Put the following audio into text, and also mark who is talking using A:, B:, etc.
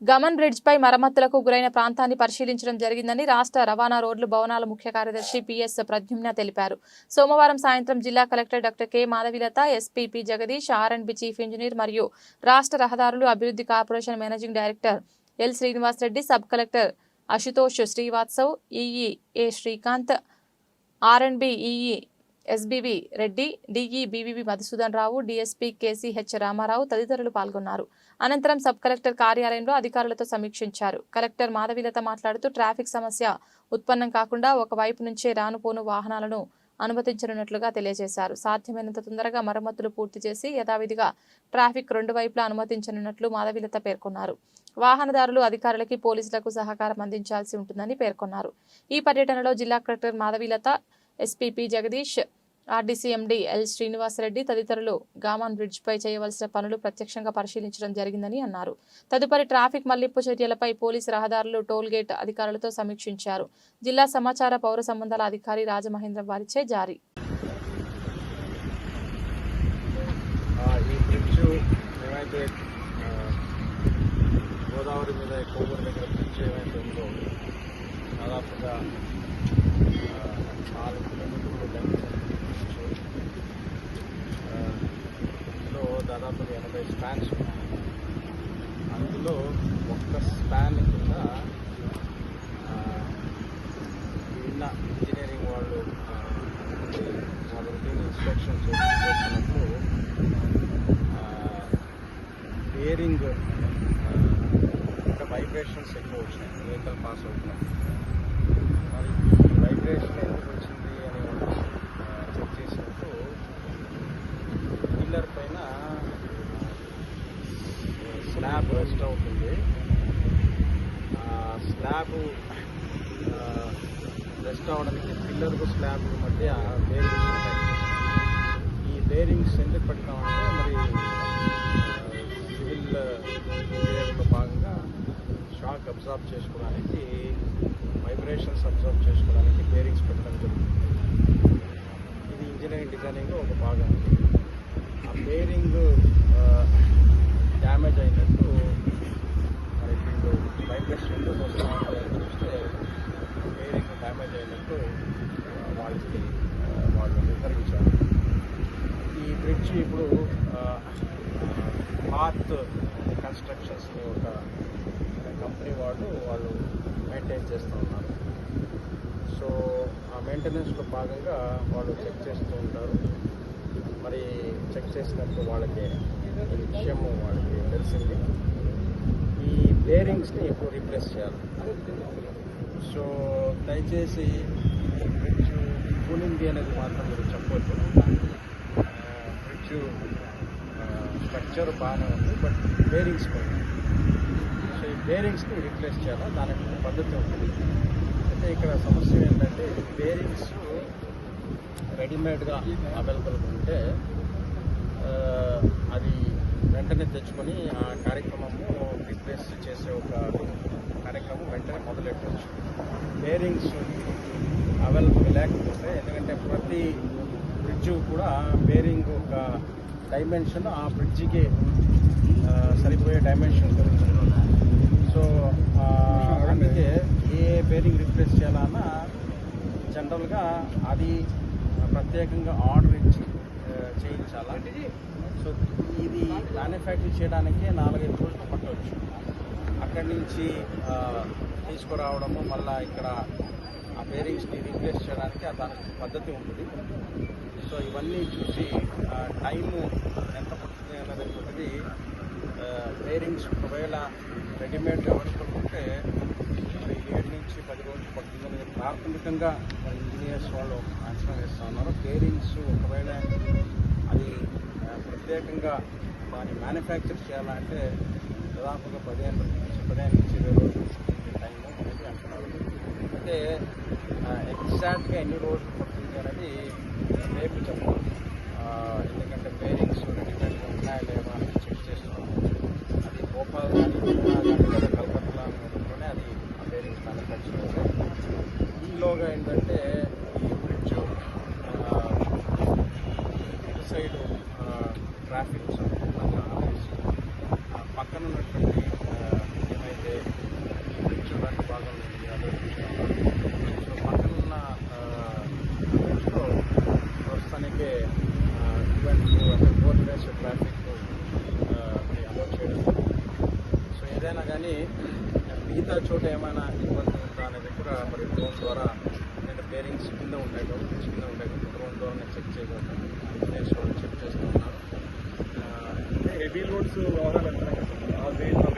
A: Gaman bridge పై మరమ్మతులకు గురైన ప్రాంతాన్ని పరిశీలించడం జరిగిందని రాష్ట్ర రవాణా రోడ్లు భవనాల ముఖ్య కార్యదర్శి పిఎస్ ప్రద్యుమ్న తెలిపారు. సోమవారం సాయంత్రం జిల్లా collector doctor K Madhavilatha SPP Jagadeesh R and B chief engineer మరియు రాష్ట్ర రహదారులు అభివృద్ధి corporation managing director L Srinivas Reddy sub collector Ashutosh Srivastav EE A Srikanth R and B EE SBV Reddy DE BVV Madhusudan Rao DSP KCH Ramarao తదితరులు పాల్గొన్నారు. అనంతరం sub collector కార్యాలయంలో అధికారులతో సమీక్షించారు. కలెక్టర్ మాధవీలత మాట్లాడుతూ ట్రాఫిక్ సమస్య ఉత్పన్నం కాకుండా ఒకవైపు నుంచే రానుపోను వాహనాలను అనుమతించనున్నట్లుగా తెలియజేశారు. సాధ్యమైనంత తొందరగా మరమ్మతులు పూర్తి చేసి యథావిధిగా ట్రాఫిక్ రెండు వైపులా అనుమతించనున్నట్లు మాధవీలత పేర్కొన్నారు. వాహనదారులు అధికారులకి పోలీసులకు సహకారం అందించాల్సి ఉంటుందని పేర్కొన్నారు. ఈ పర్యటనలో జిల్లా collector Madhavilatha SPP Jagadeesh RDC MD L Srinivasareddy తదితరులు గామాన్ బ్రిడ్జ్పై చేయవలసిన పనులు ప్రత్యక్షంగా పరిశీలించడం జరిగిందని అన్నారు. తదుపరి ట్రాఫిక్ మళ్ళింపు చర్యలపై పోలీసు రహదారులు టోల్గేట్ అధికారులతో సమీక్షించారు. జిల్లా సమాచార పౌర సంబంధాల అధికారి రాజమహేంద్ర వారిచే జారీ.
B: గోదావరి మీద కోవూరు దగ్గర బ్రిడ్జ్ ఏమైతే ఉందో దాదాపుగా నాలుగు కిలోమీటర్లు లెంగ్త్ బ్రిడ్జ్ ఆ, ఇందులో దాదాపుగా ఎనభై స్పాన్స్ అందులో ఒక్క స్పాన్ కింద విన్న నిన్న ఇంజనీరింగ్ వాళ్ళు ఆ, వాళ్ళ రొటీన్ ఇన్స్పెక్షన్ చేసినప్పుడు బేరింగ్ ఇంకా వైబ్రేషన్స్ ఎక్కువ వచ్చినాయి. వెహికల్ పాస్ అవుతున్నాయి. మరి ఈ వైబ్రేషన్ ఎందుకు వచ్చింది అని వాళ్ళు చెక్ చేసినప్పుడు పిల్లర్ పైన బెస్ట్ అవుతుంది స్లాబ్ రెస్ట్ అవడానికి పిల్లర్కు స్లాబ్ మధ్య బేరింగ్స్ ఉంటాయి. ఈ బేరింగ్స్ ఎందుకు పెడతామంటే మరి సివిల్ ఇంజనీరింగ్లో భాగంగా షాక్ అబ్జర్వ్ చేసుకోవడానికి వైబ్రేషన్స్ అబ్జర్వ్ చేసుకోవడానికి బేరింగ్స్ పెట్టడం జరుగుతుంది. ఇది ఇంజనీరింగ్ డిజైనింగ్లో ఒక భాగం. ఆ బేరింగ్ డ్యామేజ్ అయినట్టు మరి ఇప్పుడు బైక్ ఎందుకు వస్తూ చూస్తే బేరింగ్ డ్యామేజ్ అయినట్టు వాళ్ళకి వాళ్ళు నిర్ధారించారు. ఈ బ్రిడ్జ్ ఇప్పుడు పార్త్ కన్స్ట్రక్షన్స్ ఒక కంపెనీ వాళ్ళు వాళ్ళు మెయింటైన్ చేస్తూ ఉన్నారు. సో ఆ మెయింటెనెన్స్లో భాగంగా వాళ్ళు చెక్ చేస్తూ ఉంటారు. మరి చెక్ చేసినప్పుడు వాళ్ళకి విషయం వాళ్ళకి తెలిసింది ఈ బేరింగ్స్ని ఎక్కువ రీప్లేస్ చేయాలి. సో దయచేసి ఫ్రిడ్జ్ బ్రిడ్జ్ కూలింది అనేది మాత్రం మీరు చెప్పొద్దు. బ్రిడ్జ్ స్ట్రక్చర్ బాగానే ఉంది బట్ బేరింగ్స్ కూడా. సో ఈ బేరింగ్స్ని రీప్లేస్ చేయాలి? దానికి పద్ధతి ఉంటుంది. అయితే ఇక్కడ సమస్య ఏంటంటే బేరింగ్స్ రెడీమేడ్గా అవైలబుల్గా ఉంటే అది వెంటనే తెచ్చుకొని ఆ కార్యక్రమము రీప్లేస్ చేసే ఒక కార్యక్రమం వెంటనే మొదలెట్టవచ్చు బేరింగ్స్ అవైలబుల్ లేకపోతే ఎందుకంటే ప్రతి బ్రిడ్జ్ కూడా బేరింగ్ ఒక డైమెన్షన్ ఆ బ్రిడ్జికి సరిపోయే డైమెన్షన్ సో అందుకే ఏ బేరింగ్ రిప్లేస్ చేయాలన్నా జనరల్గా అది ప్రత్యేకంగా ఆర్డర్ ఇచ్చి చేయించాలి? సో ఇది మ్యానుఫ్యాక్చర్ చేయడానికి నాలుగైదు రోజులు పట్టవచ్చు. అక్కడి నుంచి తీసుకురావడము మళ్ళీ ఇక్కడ ఆ బేరింగ్స్ని రీప్లేస్ చేయడానికి దానికి పద్ధతి ఉంటుంది. సో ఇవన్నీ చూసి టైము ఎంత పడుతుంది అనేటువంటిది బేరింగ్స్ ఒకవేళ రెడీమేడ్ అవైలబుల్ ఉంటే ఏడు నుంచి పది రోజులు పడుతుందని ప్రాథమికంగా ఇంజనీర్స్ వాళ్ళు అంచనా వేస్తూ ఉన్నారు. బేరింగ్స్ ఒకవేళ అది ప్రత్యేకంగా దాన్ని మ్యానుఫ్యాక్చర్ చేయాలంటే దాదాపుగా పదిహేను నుంచి పదిహేను నుంచి ఇరవై రోజులు టైం అనేది అంటున్నారు అయితే ఎగ్జాక్ట్గా ఎన్ని రోజులు పడుతుంది అనేది రేపు చెప్పాలి ఎందుకంటే బేరింగ్స్ రెడీమేడ్గా ఉన్నాయా లేవా అని చెక్ చేస్తున్నాం అది భోపాల్ కానీ కానీ అది ఆ బేరింగ్స్ మ్యానుఫ్యాక్చర్ అవుతాయి. ఈలోగా ఏంటంటే ట్రాఫిక్ సంపూర్ణంగా ఆ పక్కన ఉన్నటువంటి ఏమైతే చూడడానికి లాంటి అదే సో పక్కన ఉన్న ప్రస్తుతానికే అంటే ఫోర్త్ వేస్ ట్రాఫిక్ అలౌట్ చేయడం సో ఏదైనా కానీ మిగతా చోట ఏమైనా ఇబ్బంది ఉందా అనేది కూడా మరి ఫోన్ ద్వారా నేను బేరింగ్స్ కింద ఉంటాయి కాబట్టి కింద ఉంటాయి ఫోన్ ద్వారా నేను చెక్ చేయగలను నేను చెక్ చేస్తున్నాను వీల్ రోడ్స్
C: వ్యవహారాలు అంటున్నాయి కదా